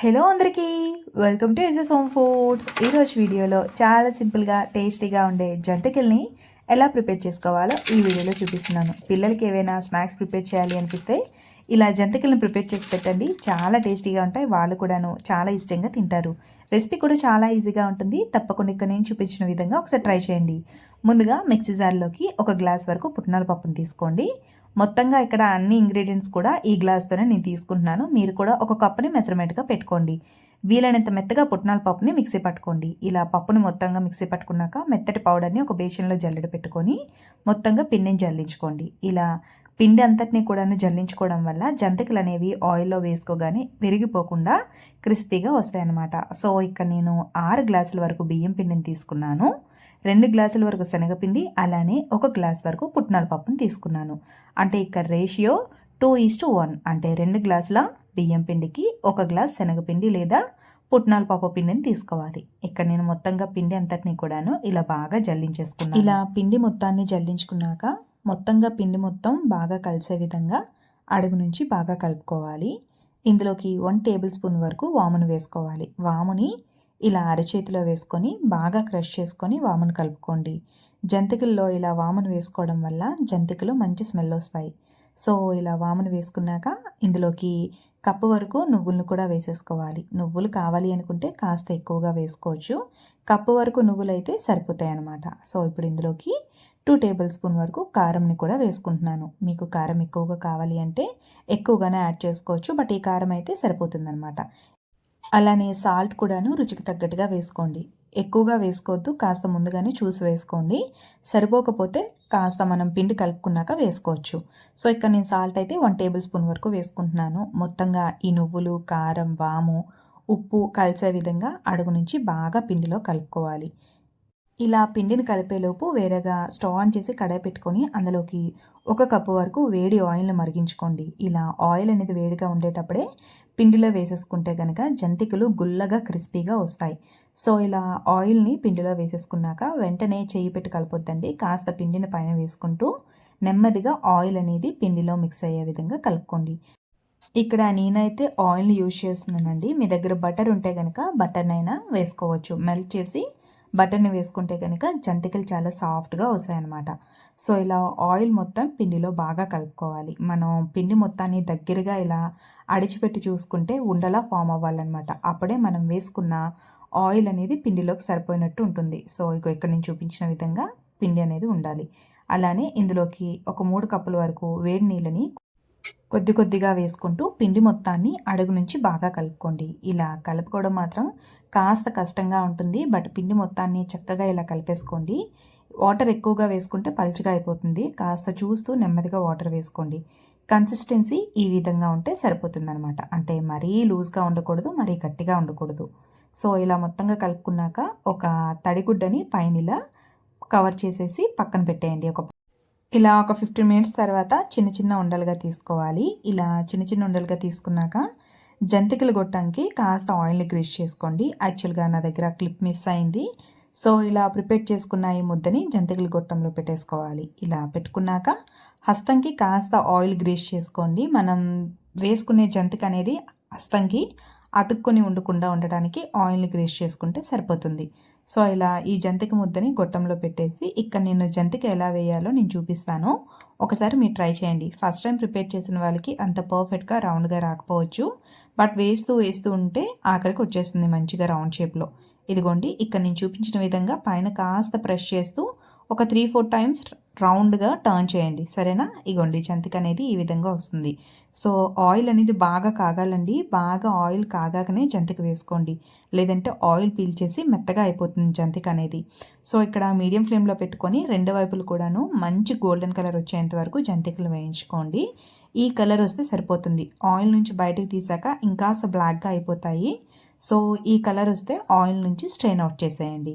Hello అందరికీ welcome to SS home foods ఈరోజు వీడియోలో చాలా సింపుల్గా టేస్టీగా ఉండే జంతికల్ని ఎలా ప్రిపేర్ చేసుకోవాలో ఈ వీడియోలో చూపిస్తున్నాను. పిల్లలకి ఏవైనా స్నాక్స్ ప్రిపేర్ చేయాలి అనిపిస్తే ఇలా జంతికల్ని ప్రిపేర్ చేసి పెట్టండి. చాలా టేస్టీగా ఉంటాయి వాళ్ళు కూడాను చాలా ఇష్టంగా తింటారు. రెసిపీ కూడా చాలా ఈజీగా ఉంటుంది. తప్పకుండా ఇక్కడ నేను చూపించిన విధంగా ఒకసారి ట్రై చేయండి. ముందుగా మిక్సీ జార్లోకి ఒక గ్లాస్ వరకు పుట్నాల పప్పును తీసుకోండి. మొత్తంగా ఇక్కడ అన్ని ఇంగ్రీడియంట్స్ కూడా ఈ గ్లాస్తోనే నేను తీసుకుంటున్నాను. మీరు కూడా ఒక కప్పుని మెజర్మెంట్గా పెట్టుకోండి. వీలైనంత మెత్తగా పుట్నాల పప్పుని మిక్సీ పట్టుకోండి. ఇలా పప్పుని మొత్తంగా మిక్సీ పట్టుకున్నాక మెత్తటి పౌడర్ని ఒక బేషన్లో జల్లెడ పెట్టుకొని మొత్తంగా పిండిని జల్లించుకోండి. ఇలా పిండి అంతటిని కూడా జల్లించుకోవడం వల్ల జంతికలు అనేవి ఆయిల్లో వేసుకోగానే విరిగిపోకుండా క్రిస్పీగా వస్తాయన్నమాట. సో ఇక్కడ నేను ఆరు గ్లాసుల వరకు బియ్యం పిండిని తీసుకున్నాను. రెండు గ్లాసుల వరకు శనగపిండి అలానే ఒక గ్లాస్ వరకు పుట్నాల పప్పును తీసుకున్నాను. అంటే ఇక్కడ ratio two is to one అంటే రెండు గ్లాసుల బియ్యం పిండికి ఒక గ్లాస్ శనగపిండి లేదా పుట్నాల పప్పు పిండిని తీసుకోవాలి. ఇక్కడ నేను మొత్తంగా పిండి అంతటిని కూడాను ఇలా బాగా జల్లించేసుకున్నాను. ఇలా పిండి మొత్తాన్ని జల్లించుకున్నాక మొత్తంగా పిండి మొత్తం బాగా కలిసే విధంగా అడుగు నుంచి బాగా కలుపుకోవాలి. ఇందులోకి వన్ టేబుల్ స్పూన్ వరకు వామును వేసుకోవాలి. వాముని ఇలా అరచేతిలో వేసుకొని బాగా క్రష్ చేసుకొని వామును కలుపుకోండి. జంతికల్లో ఇలా వామును వేసుకోవడం వల్ల జంతికలు మంచి స్మెల్ వస్తాయి. సో ఇలా వామును వేసుకున్నాక ఇందులోకి కప్పు వరకు నువ్వులను కూడా వేసేసుకోవాలి. నువ్వులు కావాలి అనుకుంటే కాస్త ఎక్కువగా వేసుకోవచ్చు. కప్పు వరకు నువ్వులు అయితే సరిపోతాయి అన్నమాట. సో ఇప్పుడు ఇందులోకి టూ టేబుల్ స్పూన్ వరకు కారంని కూడా వేసుకుంటున్నాను. మీకు కారం ఎక్కువగా కావాలి అంటే ఎక్కువగానే యాడ్ చేసుకోవచ్చు. బట్ ఈ కారం అయితే సరిపోతుందనమాట అలానే సాల్ట్ కూడాను రుచికి తగ్గట్టుగా వేసుకోండి. ఎక్కువగా వేసుకోవద్దు కాస్త ముందుగానే చూసి వేసుకోండి. సరిపోకపోతే కాస్త మనం పిండి కలుపుకున్నాక వేసుకోవచ్చు. సో ఇక్కడ నేను సాల్ట్ అయితే వన్ టేబుల్ స్పూన్ వరకు వేసుకుంటున్నాను. మొత్తంగా ఈ నువ్వులు కారం వాము ఉప్పు కలిసే విధంగా అడుగు నుంచి బాగా పిండిలో కలుపుకోవాలి. ఇలా పిండిని కలిపేలోపు వేరేగా స్టవ్ ఆన్ చేసి కడాయి పెట్టుకొని అందులోకి ఒక కప్పు వరకు వేడి ఆయిల్ని మరిగించుకోండి. ఇలా ఆయిల్ అనేది వేడిగా ఉండేటప్పుడే పిండిలో వేసేసుకుంటే కనుక జంతికలు గుల్లగా క్రిస్పీగా వస్తాయి. సో ఇలా ఆయిల్ని పిండిలో వేసేసుకున్నాక వెంటనే చేయి పెట్టి కలపొద్దండి. కాస్త పిండిని పైన వేసుకుంటూ నెమ్మదిగా ఆయిల్ అనేది పిండిలో మిక్స్ అయ్యే విధంగా కలుపుకోండి. ఇక్కడ నేనైతే ఆయిల్ని యూజ్ చేస్తున్నానండి. మీ దగ్గర బటర్ ఉంటే కనుక బటర్నైనా వేసుకోవచ్చు. మెల్ట్ చేసి బటర్ని వేసుకుంటే కనుక జంతికలు చాలా సాఫ్ట్గా వస్తాయన్నమాట. సో ఇలా ఆయిల్ మొత్తం పిండిలో బాగా కలుపుకోవాలి. మనం పిండి మొత్తాన్ని దగ్గరగా ఇలా అడిచిపెట్టి చూసుకుంటే ఉండలా ఫామ్ అవ్వాలన్నమాట. అప్పుడే మనం వేసుకున్న ఆయిల్ అనేది పిండిలోకి సరిపోయినట్టు ఉంటుంది. సో ఇక ఇక్కడ నేను చూపించిన విధంగా పిండి అనేది ఉండాలి. అలానే ఇందులోకి ఒక మూడు కప్పుల వరకు వేడి నీళ్ళని కొద్ది కొద్దిగా వేసుకుంటూ పిండి మొత్తాన్ని అడుగు నుంచి బాగా కలుపుకోండి. ఇలా కలుపుకోవడం మాత్రం కాస్త కష్టంగా ఉంటుంది. బట్ పిండి మొత్తాన్ని చక్కగా ఇలా కలిపేసుకోండి. వాటర్ ఎక్కువగా వేసుకుంటే పలుచగా అయిపోతుంది. కాస్త చూస్తూ నెమ్మదిగా వాటర్ వేసుకోండి. కన్సిస్టెన్సీ ఈ విధంగా ఉంటే సరిపోతుంది అనమాట అంటే మరీ లూజ్గా ఉండకూడదు మరీ గట్టిగా ఉండకూడదు. సో ఇలా మొత్తంగా కలుపుకున్నాక ఒక తడిగుడ్డని పైన ఇలా కవర్ చేసేసి పక్కన పెట్టేయండి. ఒక ఇలా ఒక ఫిఫ్టీన్ మినిట్స్ తర్వాత చిన్న చిన్న ఉండలుగా తీసుకోవాలి. ఇలా చిన్న చిన్న ఉండలుగా తీసుకున్నాక జంతికలు గొట్టంకి కాస్త ఆయిల్ని గ్రీస్ చేసుకోండి. యాక్చువల్గా నా దగ్గర క్లిప్ మిస్ అయింది. సో ఇలా ప్రిపేర్ చేసుకున్న ఈ ముద్దని జంతికలు గొట్టంలో పెట్టేసుకోవాలి. ఇలా పెట్టుకున్నాక హస్తంకి కాస్త ఆయిల్ గ్రీస్ చేసుకోండి. మనం వేసుకునే జంతిక అనేది హస్తంకి అతుక్కొని ఉండకుండా ఉండడానికి ఆయిల్ని గ్రీస్ చేసుకుంటే సరిపోతుంది. సో ఇలా ఈ జంతిక ముద్దని గొట్టంలో పెట్టేసి ఇక్కడ నేను జంతిక ఎలా వేయాలో నేను చూపిస్తాను. ఒకసారి మీరు ట్రై చేయండి. ఫస్ట్ టైం ప్రిపేర్ చేసిన వాళ్ళకి అంత పర్ఫెక్ట్గా రౌండ్గా రాకపోవచ్చు. బట్ వేస్తూ వేస్తూ ఉంటే ఆఖరికి వచ్చేస్తుంది మంచిగా రౌండ్ షేప్లో. ఇదిగోండి ఇక్కడ నేను చూపించిన విధంగా పైన కాస్త ప్రెస్ చేస్తూ ఒక త్రీ ఫోర్ టైమ్స్ రౌండ్గా టర్న్ చేయండి. సరేనా? ఇగోండి జంతిక అనేది ఈ విధంగా వస్తుంది. సో ఆయిల్ అనేది బాగా కాగాలండి. బాగా ఆయిల్ కాగాకనే జంతిక వేసుకోండి. లేదంటే ఆయిల్ పీల్చేసి మెత్తగా అయిపోతుంది జంతిక అనేది. సో ఇక్కడ మీడియం ఫ్లేమ్లో పెట్టుకొని రెండు వైపులు కూడాను మంచి గోల్డెన్ కలర్ వచ్చేంత వరకు జంతికలు వేయించుకోండి. ఈ కలర్ వస్తే సరిపోతుంది. ఆయిల్ నుంచి బయటకు తీసాక ఇంకాస్త బ్లాక్గా అయిపోతాయి. సో ఈ కలర్ వస్తే ఆయిల్ నుంచి స్ట్రెయిన్ అవుట్ చేసేయండి.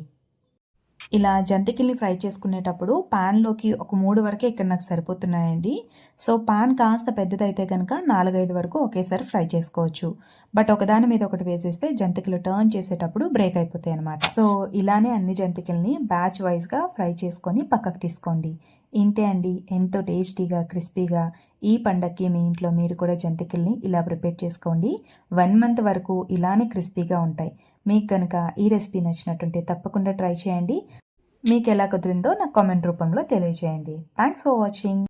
ఇలా జంతికల్ని ఫ్రై చేసుకునేటప్పుడు ప్యాన్లోకి ఒక మూడు వరకే ఇక్కడ నాకు సరిపోతున్నాయండి. సో పాన్ కాస్త పెద్దదైతే కనుక నాలుగైదు వరకు ఒకేసారి ఫ్రై చేసుకోవచ్చు. బట్ ఒకదాని మీద ఒకటి వేసేస్తే జంతికలు టర్న్ చేసేటప్పుడు బ్రేక్ అయిపోతాయి అనమాట సో ఇలానే అన్ని జంతికల్ని బ్యాచ్ వైజ్గా ఫ్రై చేసుకొని పక్కకు తీసుకోండి. ఇంతే అండి. ఎంతో టేస్టీగా క్రిస్పీగా ఈ పండక్కి మీ ఇంట్లో మీరు కూడా జంతికల్ని ఇలా ప్రిపేర్ చేసుకోండి. వన్ మంత్ వరకు ఇలానే క్రిస్పీగా ఉంటాయి. మీకు కనుక ఈ రెసిపీ నచ్చినట్టుంటే తప్పకుండా ట్రై చేయండి. మీకు ఎలా కుదిరిందో నాకు కామెంట్ రూపంలో తెలియజేయండి. Thanks for watching.